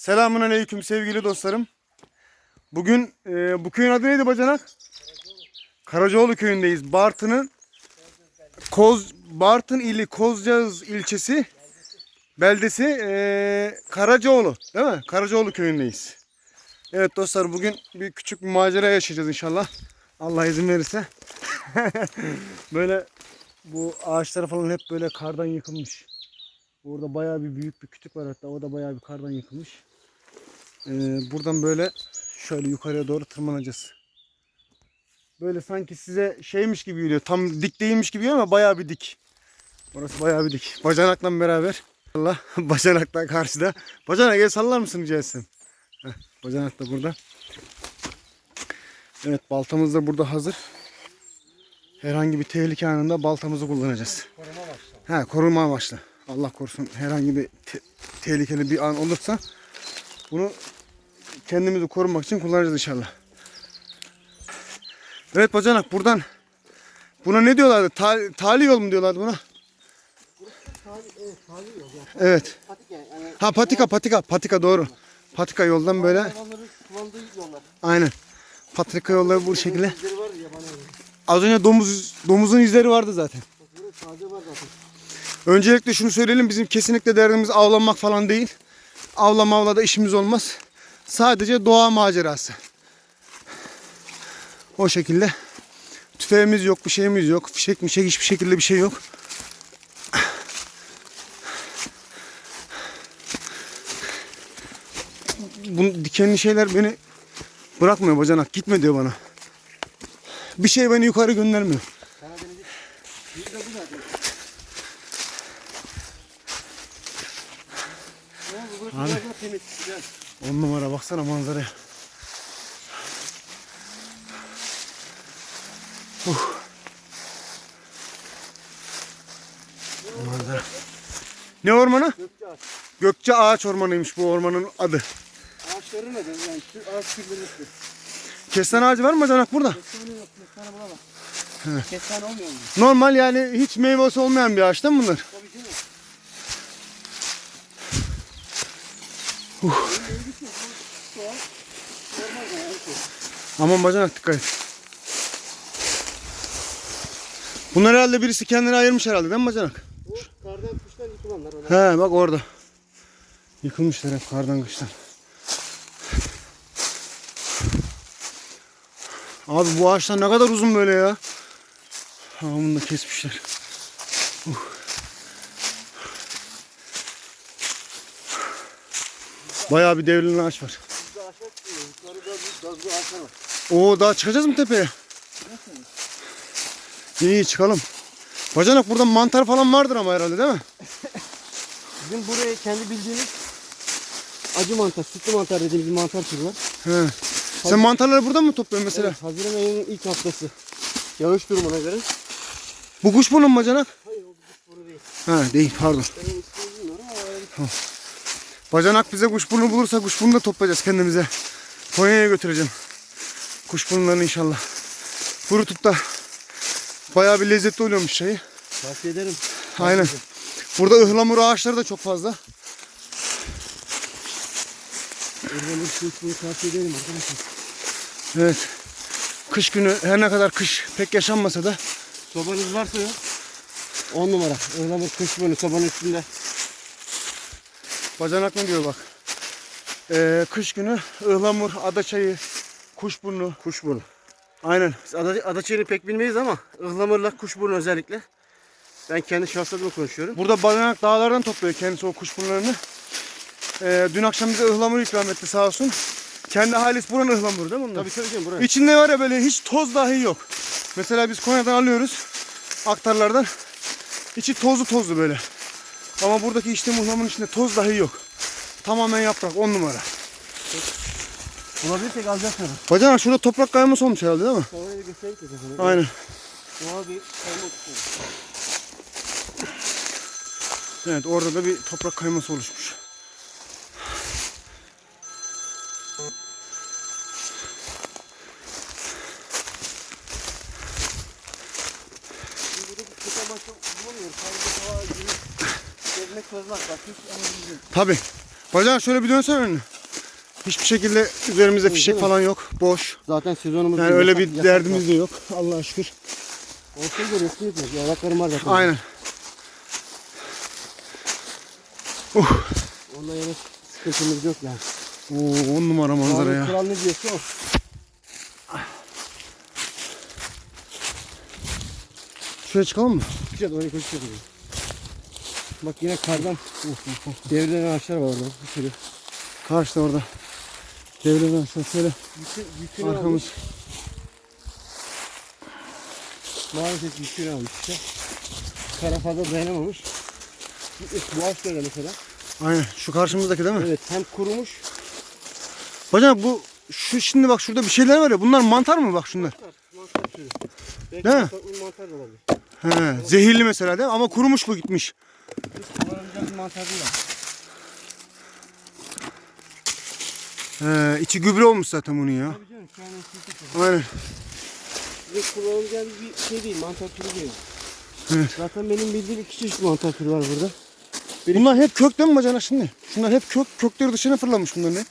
Selamun aleyküm sevgili dostlarım. Bugün e, bu köyün adı neydi bacanak? Karacaoğlu köyündeyiz. Bartın'ın Koz Bartın ili Kozcağız ilçesi beldesi e, Karacaoğlu değil mi? Karacaoğlu köyündeyiz. Evet dostlar bugün bir küçük bir macera yaşayacağız inşallah. Allah izin verirse. böyle bu ağaçlar falan hep böyle kardan yıkılmış. Burada bayağı bir büyük bir kütük var hatta o da bayağı bir kardan yıkılmış. Ee, buradan böyle şöyle yukarıya doğru tırmanacağız. Böyle sanki size şeymiş gibi geliyor. Tam dik değilmiş gibi geliyor ama bayağı bir dik. Orası bayağı bir dik. Bacanakla beraber. Allah bacanakla karşıda. Bacanak gel sallar mısın? Heh, bacanak da burada. Evet baltamız da burada hazır. Herhangi bir tehlike anında baltamızı kullanacağız. Koruma başla. Ha koruma amaçlı. Allah korusun herhangi bir te- tehlikeli bir an olursa bunu kendimizi korumak için kullanacağız inşallah. Evet bacanak buradan buna ne diyorlardı? Ta- tali yol mu diyorlardı buna? Evet, Ha patika patika patika doğru. Patika yoldan böyle aynen. Patika yolları bu şekilde. Az önce domuz domuzun izleri vardı zaten. Öncelikle şunu söyleyelim bizim kesinlikle derdimiz avlanmak falan değil. Avla mavla da işimiz olmaz. Sadece doğa macerası. O şekilde. Tüfeğimiz yok, bir şeyimiz yok. Fişek mişek hiçbir şekilde bir şey yok. Bu dikenli şeyler beni bırakmıyor bacanak. Gitme diyor bana. Bir şey beni yukarı göndermiyor. Karadeniz'i. Bir de bu zaten. Ya bu burası biraz daha temiz. Güzel. On numara baksana manzaraya. Uh. Manzara. Ne ormanı? Gökçe ağaç. Gökçe Ağaç Ormanıymış bu ormanın adı. Ağaçları nedir? Yani şu ağaç türleri. Kestane ağacı var mı bacanak burada? Kestane yok. Kestane bulamam. Kestane olmuyor mu? Normal yani hiç meyvesi olmayan bir ağaç değil mi bunlar? Tabii canım. Aman bacanak dikkat et. Bunlar herhalde birisi kendine ayırmış herhalde değil mi bacanak? Kardan kuşlar yıkılanlar. He bak orada. Yıkılmışlar hep kardan kıştan. Abi bu ağaçlar ne kadar uzun böyle ya. Ha bunu da kesmişler. Bayağı bir devrilen ağaç var. Bizde ağaç yok. Yukarıda bir gazlı var. Oo daha çıkacağız mı tepeye? İyi iyi çıkalım. Bacanak burada mantar falan vardır ama herhalde değil mi? Bizim buraya kendi bildiğimiz acı mantar, sütlü mantar dediğimiz bir mantar türü var. He. Sen mantarları buradan mı topluyorsun mesela? Evet, Haziran ayının ilk haftası. Yağış durumuna göre. Bu kuşburnu mu bacanak? Hayır o kuş bunu değil. Ha değil pardon. Ben onu bilmiyorum ama Bacanak bize kuşburnu bulursa kuşburnu da toplayacağız kendimize. Konya'ya götüreceğim. Kuşburnularını inşallah. Kurutup da bayağı bir lezzetli oluyormuş çayı. tavsiye ederim. Aynen. Burada ıhlamur ağaçları da çok fazla. Oradan bir kuş bunu tavsiye ederim arkadaşlar. Evet. Kış günü her ne kadar kış pek yaşanmasa da Sobanız varsa ya. 10 numara. Ihlamur kuş bunu sobanın üstünde. Bacanak ne diyor bak. Ee, kış günü ıhlamur, adaçayı, kuşburnu. Kuşburnu. Aynen. Biz ada, adaçayını pek bilmeyiz ama ıhlamurla kuşburnu özellikle. Ben kendi şahsıma konuşuyorum. Burada bacanak dağlardan topluyor kendisi o kuşburnularını. Ee, dün akşam bize ıhlamur ikram etti sağ olsun. Kendi halis buranın ıhlamuru değil mi bunlar? Tabii tabii canım buraya. İçinde var ya böyle hiç toz dahi yok. Mesela biz Konya'dan alıyoruz aktarlardan. İçi tozlu tozlu böyle. Ama buradaki içtiğim ıhlamurun içinde toz dahi yok. Tamamen yaprak on numara. Bulabilirsek alacağız sonra. Bacanak şurada toprak kayması olmuş herhalde değil mi? Oraya da göstereyim ki sana. Aynen. Doğal bir kayma. Evet orada da bir toprak kayması oluşmuş. Tozmak. Başka hiç yok. Tabi. Bacanak şöyle bir dönsen önüne. Hiçbir şekilde üzerimizde fişek değil mi? falan yok. Boş. Zaten sezonumuz Yani öyle bir yasak derdimiz de yok. Allah'a şükür. var. Olsaydı resmi yapıyoruz. Yavraklarım var zaten. Aynen. Uh. Ondan yana sıkıntımız yok yani. Oo, on numara manzara ya. Kral ne diyorsa o. Şuraya çıkalım mı? Çıkacağız oraya koşacağız. Bak yine kardan devrilen ağaçlar var orada. Sürü. Karşıda orada. Devrilen aşağı şöyle Yükü, yükünü arkamız. almış. Maalesef yükünü almış işte. Kara fazla dayanamamış. Bu ağaç böyle mesela. Aynen şu karşımızdaki değil mi? Evet hem kurumuş. Bacanak bu şu şimdi bak şurada bir şeyler var ya bunlar mantar mı bak şunlar? Mantar türü. Belki Değil mi? mantar, mantar da olabilir. He, zehirli mesela değil mi? Ama kurumuş bu gitmiş. Biz kullanacağımız mantar değil. He, içi gübre olmuş zaten bunun ya. Tabii canım şu an eskisi Aynen. Bize kullanacağımız bir şey değil, mantar türü değil. Evet. Zaten benim bildiğim iki çeşit mantar türü var burada. Bunlar hep kök değil mi bacanak şimdi? Şunlar hep kök, kökleri dışına fırlamış bunlar ne?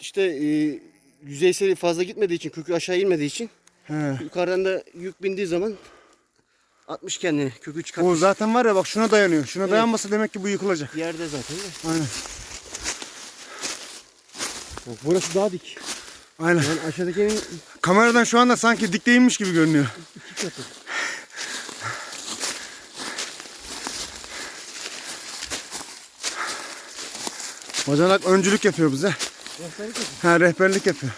İşte e, yüzeysel fazla gitmediği için, kökü aşağı inmediği için He. yukarıdan da yük bindiği zaman atmış kendini, kökü O çıkartmış. zaten var ya bak şuna dayanıyor. Şuna dayanmasa demek ki bu yıkılacak. Yerde zaten de. Aynen. Bak, burası daha dik. Aynen. Yani aşağıdakinin Kameradan şu anda sanki dik değilmiş gibi görünüyor. iki katı. Bacanak öncülük yapıyor bize. Rehberlik yapıyor. Ha rehberlik yapıyor.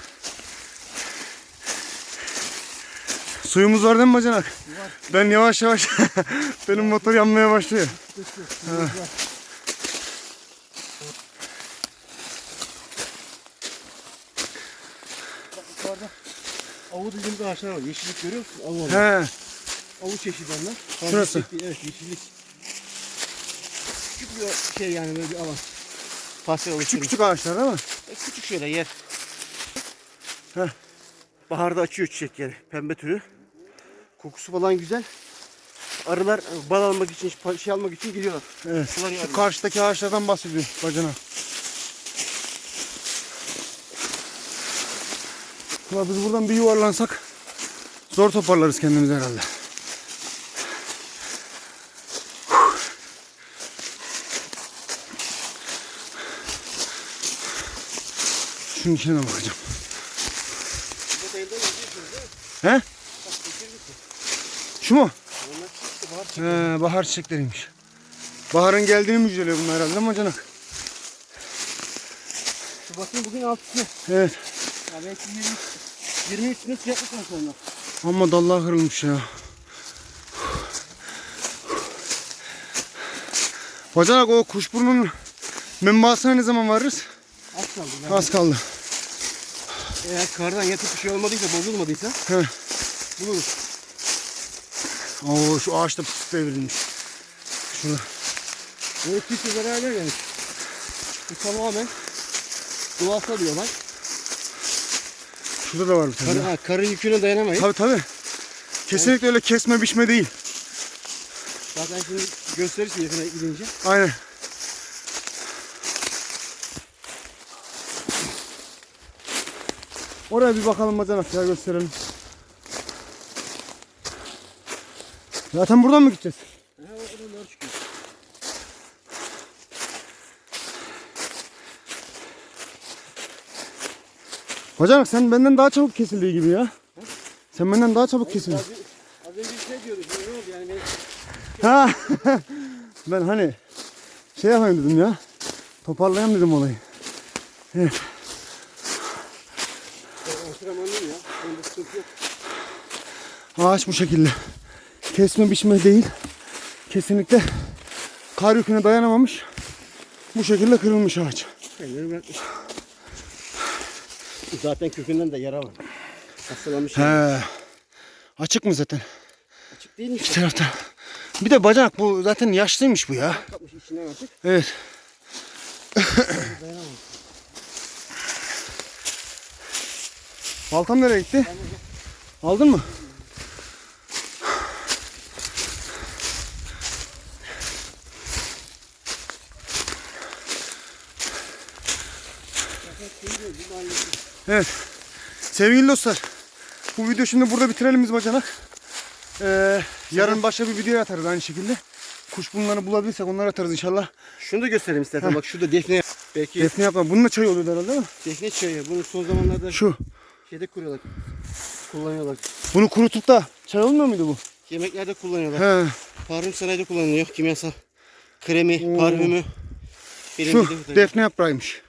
Suyumuz var değil mi bacanak? Ben yavaş yavaş benim motor yanmaya başlıyor. Yukarıda avu dediğimiz ağaçlar var. Yeşillik görüyor musun? Avu var. He. Avu çeşidi onlar. Fazla Şurası. değil, Evet yeşillik. Küçük bir şey yani böyle bir alan. Pastel Küçük oluşturmuş. küçük ağaçlar değil mi? E, küçük şöyle yer. Heh. Baharda açıyor çiçekleri. Pembe türü. Kokusu falan güzel. Arılar e, bal almak için, şey almak için geliyorlar. Evet. Sular Şu yarıyor. karşıdaki ağaçlardan bahsediyor bacanak. Ulan biz buradan bir yuvarlansak zor toparlarız kendimizi herhalde. Şunun içine bakacağım. He? Şu mu? Bahar. He, bahar çiçekleriymiş. Baharın geldiğini müjdeliyor bunlar herhalde değil mi bacanak? Şu bakayım bugün altısını. Evet. Ya belki 20, 20 üstüne sıcaklık var sonra. Ama dallar kırılmış ya. Bacanak o kuşburnunun menbaasına ne zaman varırız? Az kaldı. Yani Az kaldı. Eğer kardan yatıp bir şey olmadıysa, bozulmadıysa He. buluruz. Oo şu ağaçta pıs devrilmiş. Şurada. Böyle kimse zarar vermemiş. Bu tamamen doğasal bir olay. Şurada da var bir tane. Kar, ha, karın yüküne dayanamayız. Tabii tabii. Kesinlikle öyle kesme biçme değil. Zaten şimdi gösterirsin yakına gidince. Aynen. Oraya bir bakalım bacanak ya gösterelim. Zaten buradan mı gideceğiz? Ha, oradan çıkıyor. Bacanak sen benden daha çabuk kesildiği gibi ya. Sen benden daha çabuk kesildin. Az, az önce bir şey diyorduk. Ne oldu yani? Benim Ha. ben hani şey yapayım dedim ya. Toparlayayım dedim olayı. ben antrenmanlıyım ya. Onda sıkıntı yok. Ağaç bu şekilde. Kesme biçme değil. Kesinlikle kar yüküne dayanamamış. Bu şekilde kırılmış ağaç. Kendini bırakmış. Zaten kökünden de yara var. Hastalanmış. He. Açık mı zaten? Açık değil mi? Bir tarafta. Bir de bacanak bu zaten yaşlıymış bu ya. Kapmış içinden artık. Evet. Dayanamamış. Baltam nereye gitti? Aldın mı? Evet. Sevgili dostlar. Bu video şimdi burada bitirelim biz bacanak. Ee, yarın başka bir video atarız aynı şekilde. Kuşbunları bulabilirsek onları atarız inşallah. Şunu da göstereyim istersen. Bak şurada defne. Belki Defne yapma. Bununla çay oluyor herhalde değil mi? defne çayı. Bunu son zamanlarda Şu. şeyde kuruyorlar. Kullanıyorlar. Bunu kurutup da çay olmuyor muydu bu? Yemeklerde kullanıyorlar. He. Parfüm sanayide kullanılıyor. Kimyasal. Kremi, parfümü. Şu Birinci de- defne yaprağıymış.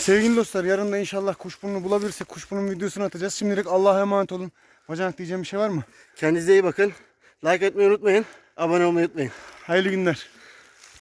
Sevgili dostlar yarın da inşallah kuşburnunu bulabilirsek kuşburnun videosunu atacağız. Şimdilik Allah'a emanet olun. Bacanak diyeceğim bir şey var mı? Kendinize iyi bakın. Like etmeyi unutmayın. Abone olmayı unutmayın. Hayırlı günler.